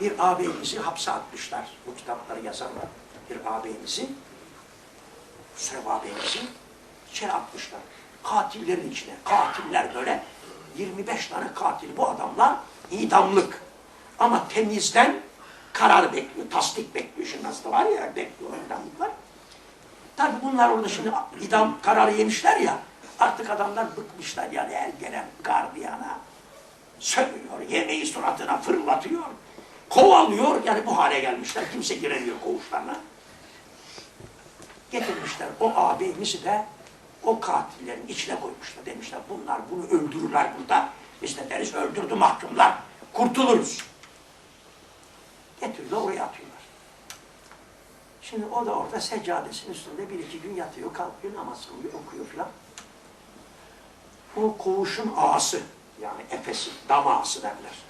bir ağabeyimizi hapse atmışlar. Bu kitapları yazanlar. Bir ağabeyimizi, Süreyya ağabeyimizi içeri atmışlar. Katillerin içine. Katiller böyle 25 tane katil. Bu adamlar idamlık. Ama temizden karar bekliyor. Tasdik bekliyor. Şimdi nasıl var ya bekliyorlar idamlıklar. Tabii bunlar orada şimdi idam kararı yemişler ya. Artık adamlar bıkmışlar yani el gelen gardiyana sövüyor, yemeği suratına fırlatıyor, kovalıyor. Yani bu hale gelmişler. Kimse giremiyor koğuşlarına. Getirmişler o ağabeyimizi de o katillerin içine koymuşlar. Demişler bunlar bunu öldürürler burada. Biz de deriz öldürdü mahkumlar. Kurtuluruz. Getiriyorlar oraya atıyorlar. Şimdi o da orada seccadesinin üstünde bir iki gün yatıyor, kalkıyor, namaz kılıyor, okuyor filan. O koğuşun ağası, yani efesi, damağısı derler.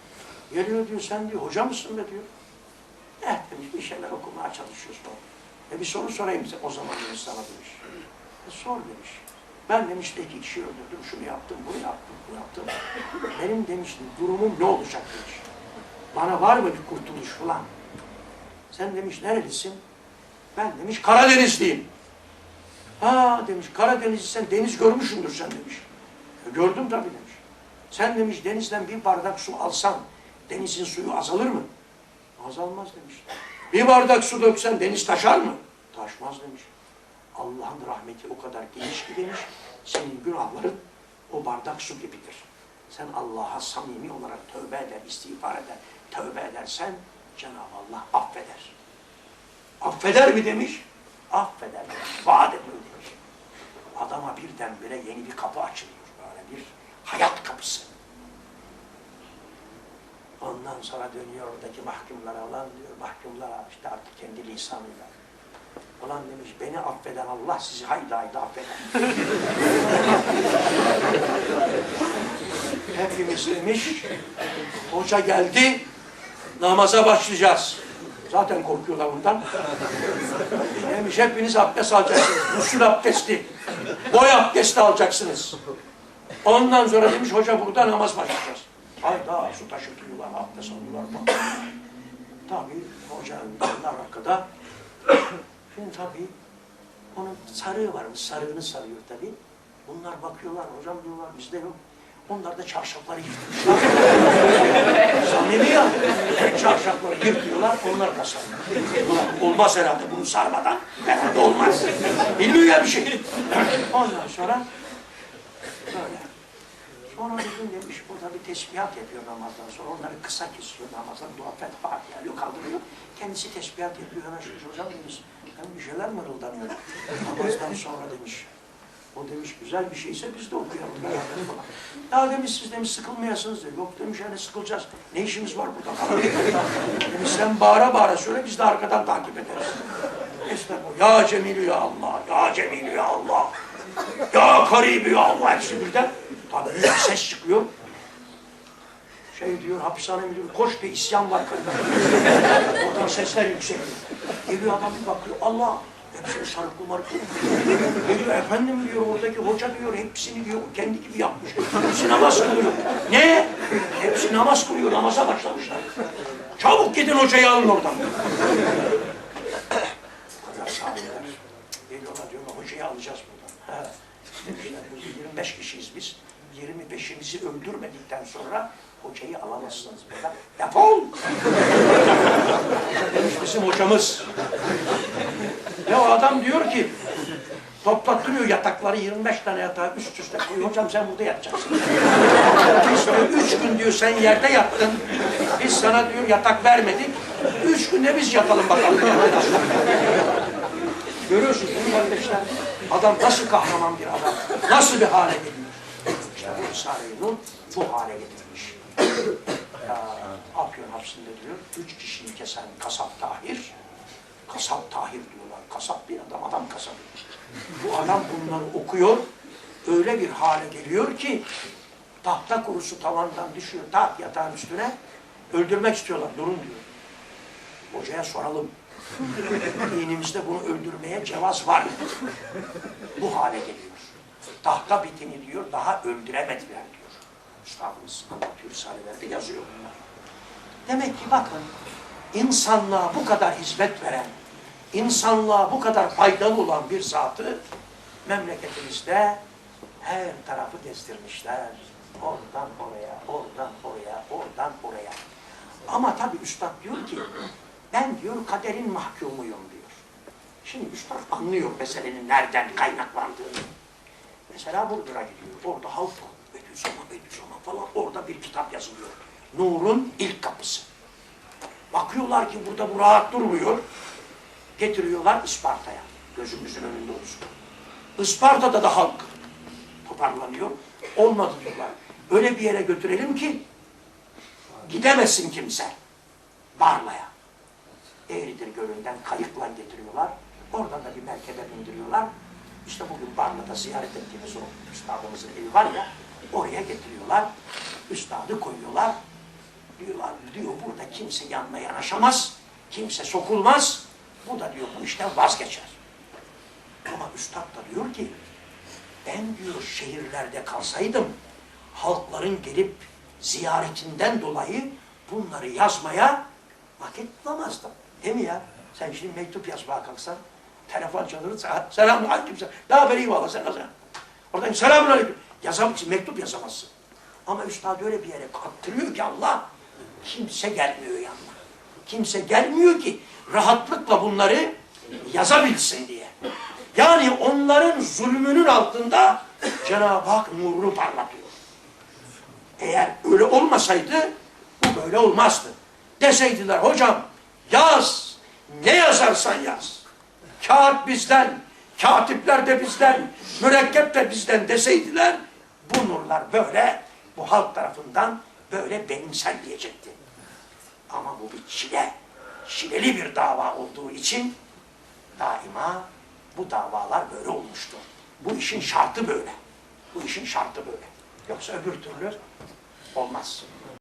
Geliyor diyor, sen diyor, hoca mısın be diyor. Eh demiş, bir şeyler okumaya çalışıyoruz falan. E bir soru sorayım size, o zaman demiş sana demiş. E sor demiş. Ben demiş de iki kişi öldürdüm, şunu yaptım, bunu yaptım, bunu yaptım. Benim demiş, durumum ne olacak demiş. Bana var mı bir kurtuluş falan. Sen demiş, nerelisin? Ben demiş, Karadenizliyim. Ha demiş, Karadeniz'i sen deniz görmüşsündür sen demiş. "E, gördüm tabii demiş. Sen demiş, denizden bir bardak su alsan, denizin suyu azalır mı? Azalmaz demiş. Bir bardak su döksen deniz taşar mı? Taşmaz demiş. Allah'ın rahmeti o kadar geniş ki demiş, senin günahların o bardak su gibidir. Sen Allah'a samimi olarak tövbe eder, istiğfar eder, tövbe edersen Cenab-ı Allah affeder. Affeder mi demiş? Affeder demiş. Vaat ediyor demiş. Adama birdenbire yeni bir kapı açılıyor. Böyle bir hayat kapısı. Ondan sonra dönüyor oradaki mahkumlara olan diyor. Mahkumlara işte artık kendi lisanıyla. Ulan demiş beni affeden Allah sizi haydi haydi affeder. Hepimiz demiş hoca geldi namaza başlayacağız. Zaten korkuyorlar bundan. Demiş hepiniz abdest alacaksınız. Usul abdesti. Boy abdesti alacaksınız. Ondan sonra demiş hoca burada namaz başlayacağız. Hayda su taşıtıyorlar, abdest alıyorlar. Tabii hoca onlar arkada. Şimdi tabii onun sarığı varmış, sarığını sarıyor tabii. Bunlar bakıyorlar, hocam diyorlar bizde yok. Onlar da çarşafları yırtmışlar. Samimi ya. Çarşafları yırtıyorlar, onlar da sarıyor. Olmaz herhalde bunu sarmadan. Herhalde olmaz. Bilmiyor ya bir şey. Ondan sonra böyle. Sonra gün demiş burada bir tesbihat yapıyor namazdan sonra. Onları kısa kesiyor namazdan. Dua fetha yani kaldırıyor. Kendisi tesbihat yapıyor. Hemen şu hocam demiş. Hem bir şeyler mırıldanıyor. Namazdan sonra demiş. O demiş güzel bir şeyse biz de okuyalım. beraber falan. Ya demiş siz demiş sıkılmayasınız diyor. Yok demiş yani sıkılacağız. Ne işimiz var burada demiş sen bağıra bağıra söyle biz de arkadan takip ederiz. İşte bu. Ya Cemilü ya Allah. Ya Cemilü ya Allah. Ya Karibü ya Allah. Hepsi birden. Bir ses çıkıyor. Şey diyor hapishane müdürü koş bir isyan var kayda. Oradan sesler yükseliyor. Geliyor adam bir bakıyor Allah hepsini sarıklı marıklı. Geliyor efendim diyor oradaki hoca diyor hepsini diyor kendi gibi yapmış. Hepsi namaz kılıyor. Ne? Hepsi namaz kılıyor namaza başlamışlar. Çabuk gidin hocayı alın oradan. Geliyorlar diyorlar hocayı alacağız buradan. Biz 25 kişiyiz biz. 25'imizi öldürmedikten sonra hocayı alamazsınız buradan. Defol! Demiş bizim hocamız. Ya adam diyor ki toplattırıyor yatakları 25 tane yatağı üst üste koyuyor. Hocam sen burada yatacaksın. Biz diyor üç gün diyor sen yerde yattın. Biz sana diyor yatak vermedik. Üç günde biz yatalım bakalım. Görüyorsunuz mi kardeşler? Adam nasıl kahraman bir adam. Nasıl bir hale geliyor. İşte bu hale getirmiş. Ya, Afyon hapsinde diyor, üç kişiyi kesen kasap Tahir, kasap Tahir diyorlar. Kasap bir adam, adam kasabı. Bu adam bunları okuyor, öyle bir hale geliyor ki tahta kurusu tavandan düşüyor, taht yatağın üstüne, öldürmek istiyorlar, durun diyor. Hocaya soralım. Dinimizde bunu öldürmeye cevaz var. Bu hale geliyor. Tahta bitini diyor, daha öldüremediler diyor. Üstadımız anlatıyor, risalelerde yazıyor bunlar. Demek ki bakın, insanlığa bu kadar hizmet veren, insanlığa bu kadar faydalı olan bir zatı memleketimizde her tarafı gezdirmişler. Oradan oraya, oradan oraya, oradan oraya. Ama tabii üstad diyor ki, ben diyor kaderin mahkumuyum diyor. Şimdi üstad anlıyor meselenin nereden kaynaklandığını. Mesela Burdur'a gidiyor. Orada halk Bediüzzaman, Bediüzzaman falan orada bir kitap yazılıyor. Nur'un ilk kapısı. Bakıyorlar ki burada bu rahat durmuyor. Getiriyorlar Isparta'ya. Gözümüzün önünde olsun. Isparta'da da halk toparlanıyor. Olmadı diyorlar. Öyle bir yere götürelim ki gidemesin kimse. Barla'ya. Eğridir Gölü'nden kayıkla getiriyorlar. Oradan da bir merkebe bindiriyorlar. İşte bugün Barla'da ziyaret ettiğimiz o üstadımızın evi var ya, oraya getiriyorlar. Üstadı koyuyorlar. Diyorlar, diyor burada kimse yanına yanaşamaz, kimse sokulmaz. Bu da diyor bu işten vazgeçer. Ama üstad da diyor ki, ben diyor şehirlerde kalsaydım, halkların gelip ziyaretinden dolayı bunları yazmaya vakit bulamazdım. Değil mi ya? Sen şimdi mektup yazmaya kalksan, telefon çalır, "Se- selamun aleyküm, ne haber eyvallah sen nasılsın? Oradan selamun aleyküm. Yazamazsın, mektup yazamazsın. Ama üstad öyle bir yere kattırıyor ki Allah, kimse gelmiyor yanına. Kimse gelmiyor ki rahatlıkla bunları yazabilsin diye. Yani onların zulmünün altında Cenab-ı Hak nurunu parlatıyor. Eğer öyle olmasaydı bu böyle olmazdı. Deseydiler hocam yaz, ne yazarsan yaz. Kağıt bizden, katipler de bizden, mürekkep de bizden deseydiler bu nurlar böyle bu halk tarafından böyle benimsel diyecekti. Ama bu bir çile, çileli bir dava olduğu için daima bu davalar böyle olmuştur. Bu işin şartı böyle. Bu işin şartı böyle. Yoksa öbür türlü olmaz.